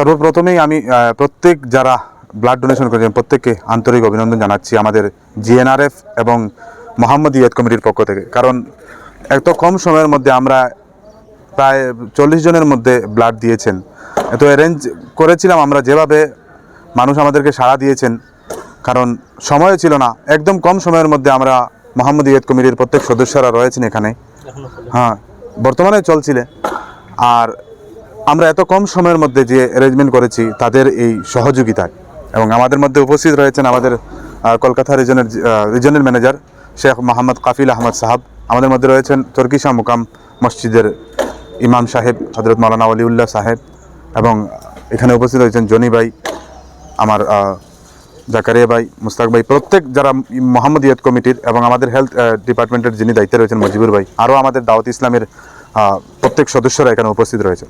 সর্বপ্রথমেই আমি প্রত্যেক যারা ব্লাড ডোনেশন করেছেন প্রত্যেককে আন্তরিক অভিনন্দন জানাচ্ছি আমাদের জিএনআরএফ এবং মোহাম্মদ ইয়ত কমিটির পক্ষ থেকে। কারণ এত কম সময়ের মধ্যে আমরা প্রায় চল্লিশ জনের মধ্যে ব্লাড দিয়েছেন। এত অ্যারেঞ্জ করেছিলাম আমরা যেভাবে মানুষ আমাদেরকে সাড়া দিয়েছেন কারণ সময় ছিল না। একদম কম সময়ের মধ্যে আমরা মোহাম্মদ ইয়ত কমিটির প্রত্যেক সদস্যরা রয়েছেন এখানে। হ্যাঁ বর্তমানে চলছিলে। আর আমরা এত কম সময়ের মধ্যে যে অ্যারেঞ্জমেন্ট করেছি, তাদের এই সহযোগিতায় এবং আমাদের মধ্যে উপস্থিত রয়েছেন আমাদের কলকাতা রিজনের রিজনের ম্যানেজার শেখ মোহাম্মদ কাফিল আহমদ সাহাব। আমাদের মধ্যে রয়েছেন চরকিশা মুকাম মসজিদের ইমাম সাহেব হজরত মৌলানা অলিউল্লাহ সাহেব এবং এখানে উপস্থিত রয়েছেন জনি ভাই, আমার জাকারিয়া ভাই, মুস্তাক ভাই, প্রত্যেক যারা মোহাম্মদ ইয়াদ কমিটির এবং আমাদের হেলথ ডিপার্টমেন্টের যিনি দায়িত্বে রয়েছেন মজিবুর ভাই, আরও আমাদের দাওয়াত ইসলামের প্রত্যেক সদস্যরা এখানে উপস্থিত রয়েছে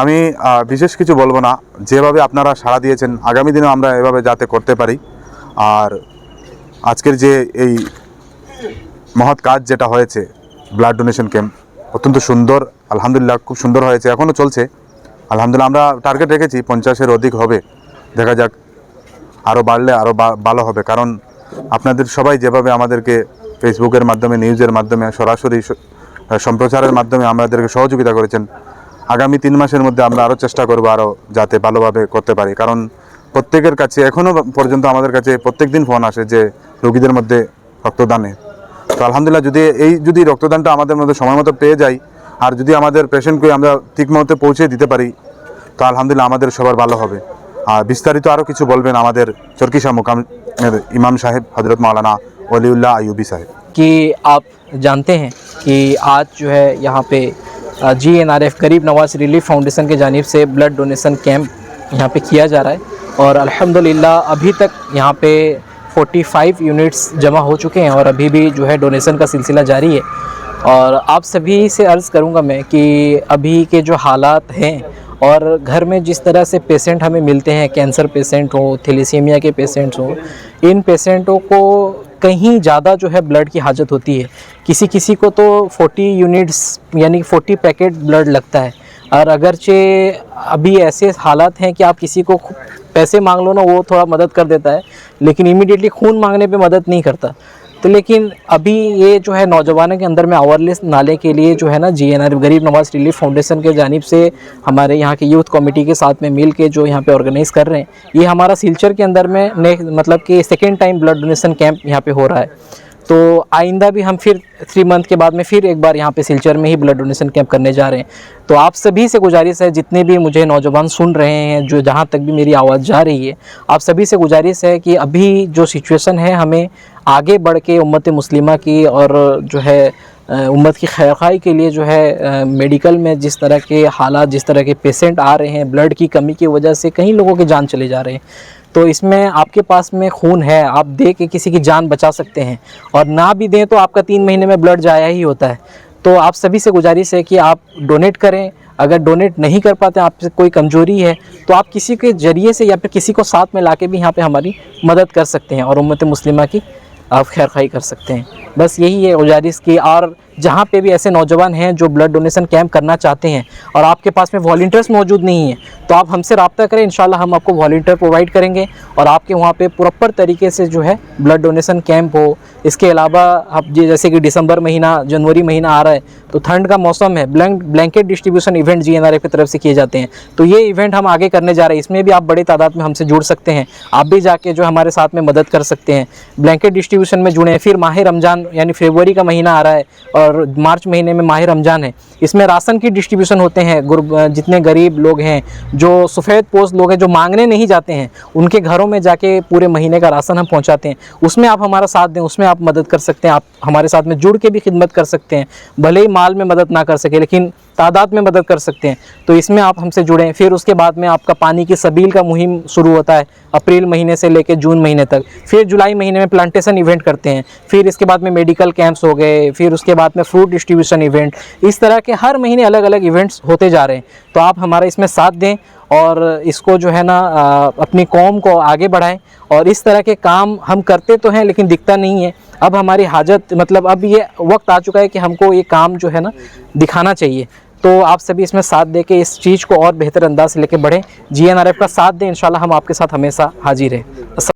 আমি বিশেষ কিছু বলব না। যেভাবে আপনারা সাড়া দিয়েছেন, আগামী দিনেও আমরা এভাবে যাতে করতে পারি। আর আজকের যে এই মহৎ কাজ যেটা হয়েছে ব্লাড ডোনেশন ক্যাম্প অত্যন্ত সুন্দর, আলহামদুলিল্লাহ খুব সুন্দর হয়েছে, এখনও চলছে। আলহামদুলিল্লাহ আমরা টার্গেট রেখেছি, পঞ্চাশের অধিক হবে। দেখা যাক, আরও বাড়লে আরও ভালো হবে। কারণ আপনাদের সবাই যেভাবে আমাদেরকে ফেসবুকের মাধ্যমে নিউজের মাধ্যমে, সরাসরি সম্প্রচারের মাধ্যমে আমাদেরকে সহযোগিতা করেছেন আগামী তিন মাসের মধ্যে আমরা আরও চেষ্টা করবো আরও যাতে ভালোভাবে করতে পারি কারণ প্রত্যেকের কাছে এখনও পর্যন্ত আমাদের কাছে প্রত্যেক দিন ফোন আসে যে রোগীদের মধ্যে রক্তদানে তো আলহামদুলিল্লাহ যদি এই যদি রক্তদানটা আমাদের মধ্যে সময় মতো পেয়ে যাই আর যদি আমাদের পেশেন্টকে আমরা ঠিক মতো পৌঁছে দিতে পারি তো আলহামদুলিল্লাহ আমাদের সবার ভালো হবে আর বিস্তারিত আরও কিছু বলবেন আমাদের চরকিশা মুকামের ইমাম সাহেব হজরত মৌলানা ওলিউল্লাহ আইয়ুবি সাহেব कि आप जानते हैं कि आज जो है यहाँ पे जी, एन आर एफ़ गरीब नवाज़ रिलीफ फाउंडेशन के जानिब से ब्लड डोनेसन कैंप यहाँ पे किया जा रहा है और अल्हम्दुलिल्लाह अभी तक यहाँ पे 45 यूनिट्स जमा हो चुके हैं और अभी भी जो है डोनेसन का सिलसिला जारी है। और आप सभी से अर्ज़ करूँगा मैं कि अभी के जो हालात हैं और घर में जिस तरह से पेशेंट हमें मिलते हैं, कैंसर पेशेंट हो, थैलेसीमिया के पेशेंट्स हो, इन पेशेंटों को कहीं ज़्यादा जो है ब्लड की हाजत होती है। किसी किसी को तो 40 यूनिट्स यानी 40 पैकेट ब्लड लगता है। और अगरचे अभी ऐसे हालात हैं कि आप किसी को पैसे मांग लो ना, वो थोड़ा मदद कर देता है, लेकिन इमीडिएटली खून मांगने पे मदद नहीं करता। तो लेकिन अभी ये जो है नौजवानों के अंदर में अवरलेस नाले के लिए जो है ना जी एन आर गरीब नवाज़ रिलीफ फाउंडेशन के जानब से हमारे यहाँ के यूथ कमेटी के साथ में मिल के जो यहाँ पे ऑर्गेनाइज कर रहे हैं, ये हमारा सिलचर के अंदर में ने मतलब कि second time blood donation camp यहाँ पे हो रहा है। तो आइंदा भी हम फिर थ्री मंथ के बाद में फिर एक बार यहाँ पे सिलचर में ही ब्लड डोनेशन कैंप करने जा रहे हैं। तो आप सभी से गुजारिश है, जितने भी मुझे नौजवान सुन रहे हैं, जो जहाँ तक भी मेरी आवाज़ जा रही है, आप सभी से गुजारिश है कि अभी जो सिचुएशन है, हमें आगे बढ़ के उम्मत मुस्लिमा की और जो है उम्मत की खैर खाई के लिए जो है मेडिकल में जिस तरह के हालात, जिस तरह के पेशेंट आ रहे हैं ब्लड की कमी की वजह से कई लोगों के जान चले जा रहे हैं। तो इसमें आपके पास में खून है, आप दे के किसी की जान बचा सकते हैं। और ना भी दें तो आपका तीन महीने में ब्लड जाया ही होता है। तो आप सभी से गुजारिश है कि आप डोनेट करें। अगर डोनेट नहीं कर पाते आपसे कोई कमज़ोरी है तो आप किसी के ज़रिए से या फिर किसी को साथ में ला भी यहाँ पर हमारी मदद कर सकते हैं और उम्मत मुस्लिमा की, आप खैर खाई कर सकते हैं। बस यही है गुजारिश की। और जहाँ पे भी ऐसे नौजवान हैं जो ब्लड डोनेशन कैंप करना चाहते हैं और आपके पास में वॉल्टियर्स मौजूद नहीं है तो आप हमसे रब्ता करें। इंशाल्लाह हम आपको वॉल्टियर प्रोवाइड करेंगे और आपके वहाँ पे प्रॉपर तरीके से जो है ब्लड डोनेशन कैंप हो। इसके अलावा आप जैसे कि दिसंबर महीना, जनवरी महीना आ रहा है तो ठंड का मौसम है। Blank, blanket distribution event GNRF की तरफ़ से किए जाते हैं। तो ये इवेंट हम आगे करने जा रहे हैं। इसमें भी आप बड़ी तादाद में हमसे जुड़ सकते हैं। आप भी जाके जो हमारे साथ में मदद कर सकते हैं। ब्लैंकेट डिस्ट्रीब्यूशन में जुड़े। फिर माह रमज़ान यानी फरवरी का महीना आ रहा है और मार्च महीने में माह रमज़ान है। इसमें राशन की डिस्ट्रीब्यूशन होते हैं जितने गरीब लोग हैं, जो सफ़ेद पोस्ट लोग हैं, जो मांगने नहीं जाते हैं, उनके घरों में जाके पूरे महीने का राशन हम पहुँचाते हैं। उसमें आप हमारा साथ दें, उसमें आप मदद कर सकते हैं, आप हमारे साथ में जुड़ के भी खिदमत कर सकते हैं, भले ही माल में मदद ना कर सके, लेकिन तादाद में मदद कर सकते हैं। तो इसमें आप हमसे जुड़ें फिर उसके बाद में आपका पानी की सबील का मुहिम शुरू होता है, अप्रैल महीने से लेकर जून महीने तक। फिर जुलाई महीने में प्लांटेशन इवेंट करते हैं। फिर इसके बाद में मेडिकल कैंप्स हो गए, फिर उसके बाद में फ्रूट डिस्ट्रीब्यूशन इवेंट इस तरह के हर महीने अलग अलग इवेंट्स होते जा रहे हैं। तो आप हमारा इसमें साथ दें और इसको जो है ना अपनी कौम को आगे बढ़ाएँ। और इस तरह के काम हम करते तो हैं, लेकिन दिखता नहीं है। अब हमारी हाजत मतलब अब ये वक्त आ चुका है कि हमको ये काम जो है ना, दिखाना चाहिए। तो आप सभी इसमें साथ दे के इस चीज़ को और बेहतर अंदाज से लेके बढ़ें। जीएनआरएफ का साथ दें इन हम आपके साथ हमेशा हाजिर हैं।